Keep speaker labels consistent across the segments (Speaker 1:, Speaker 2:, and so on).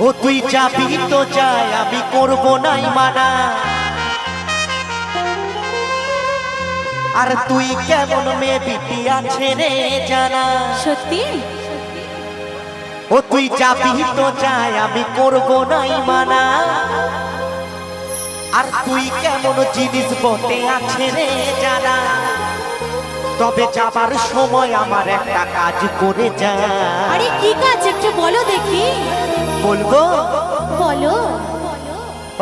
Speaker 1: যাবি তো চাই আমি করব নাই মানা। আর তুই কেমন মেয়ে বিটি আছে রে জানা।
Speaker 2: সত্যি?
Speaker 1: ও তুই যাবি তো যায় আমি করব নাই মানা। আর তুই কেমন জিনিস বটে আছে রে জানা। তবে যাবার সময় আমার একটা কাজ করে যা।
Speaker 2: আরে কি কাজ? একটু বলো
Speaker 1: বলব?
Speaker 2: বলো।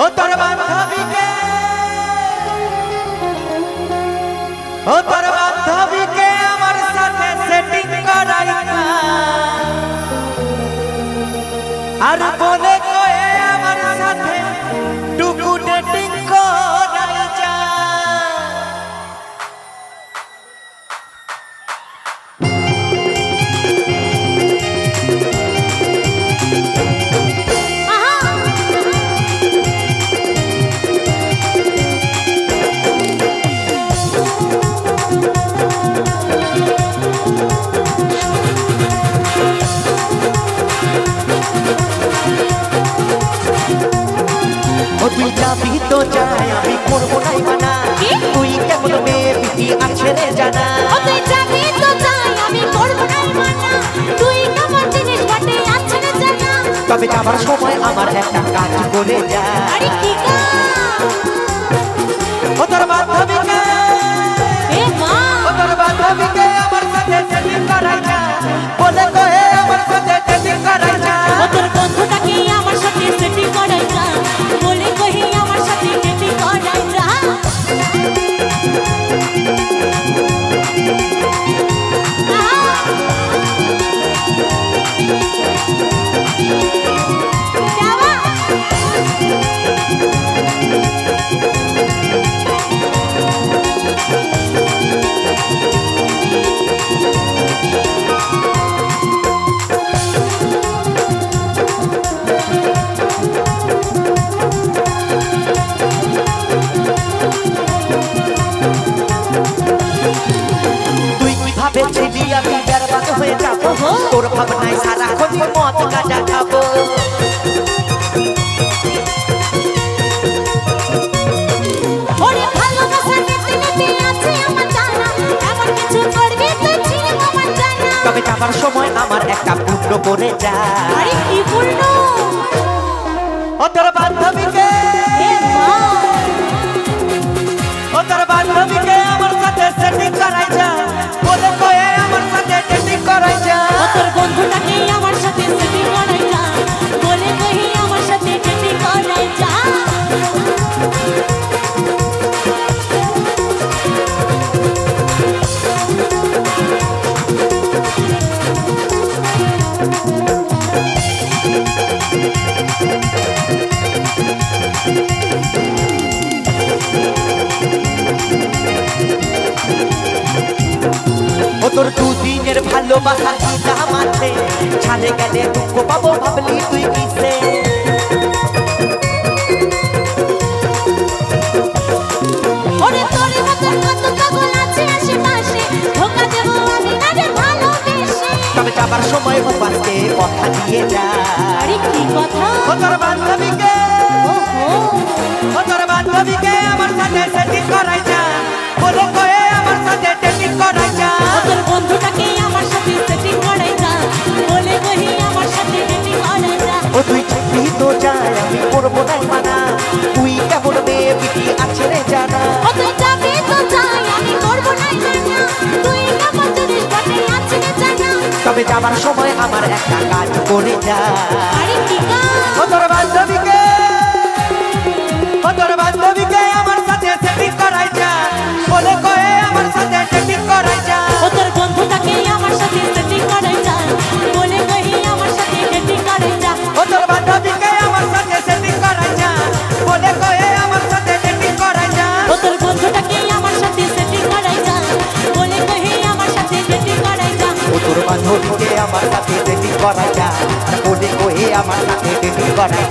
Speaker 1: ও তোর বান্ধবীকে। ও তোর যাই আমি করব নাই মানা। তুই কেমন মেয়ে বিটি আছে রে জানা। তবে যাবার সময় আমার একটা কাজ করে যা।
Speaker 2: আরে কি কাজ?
Speaker 1: ও তোর বান্ধবীকে সারাক্ষণ মদ গাঁজা খাব। তবে যাবার সময় আমার একটা পূর্ণ করে যা
Speaker 2: আরে কি পূর্ণ
Speaker 1: ও তোর বান্ধবীকে? তোর দুদিনের ভালোবাসার কি দাম আছে? ছাড়ে গেলে দুঃখ পাবো ভাবলি তুই কিসে?
Speaker 2: ভালোবেসে।
Speaker 1: তবে যাবার সময় উপাসকে কথা দিয়ে যা।
Speaker 2: আরে কি কথা?
Speaker 1: তোর বান্ধবীকে তোর বান্ধবীকে আমার সাথে সেটিং করাই যা। বলে কয়ে আমার সাথে সেটিং করাই যা।
Speaker 2: ও তোর বন্ধুটাকে আমার সাথে সেটিং করাই যা। বলে কহি আমার সাথে সেটিং করাই যা।
Speaker 1: ও তুই তো আমি করব মানা। তুই কেমন মেয়ে বিটি আছে রে জানা।
Speaker 2: ও তুই যাবি তো যাই আমি করব না জানা। তুই কেমন জিনিস বটে আছে না জানা।
Speaker 1: তবে যাবার সময় আমার একটা কাজ করে যা।
Speaker 2: আরে কি কাজ?
Speaker 1: ও তোর বান্ধবীকে সাথে সেটিং করাই যা আর বলে কয়ে আমার সাথে সেটিং করাই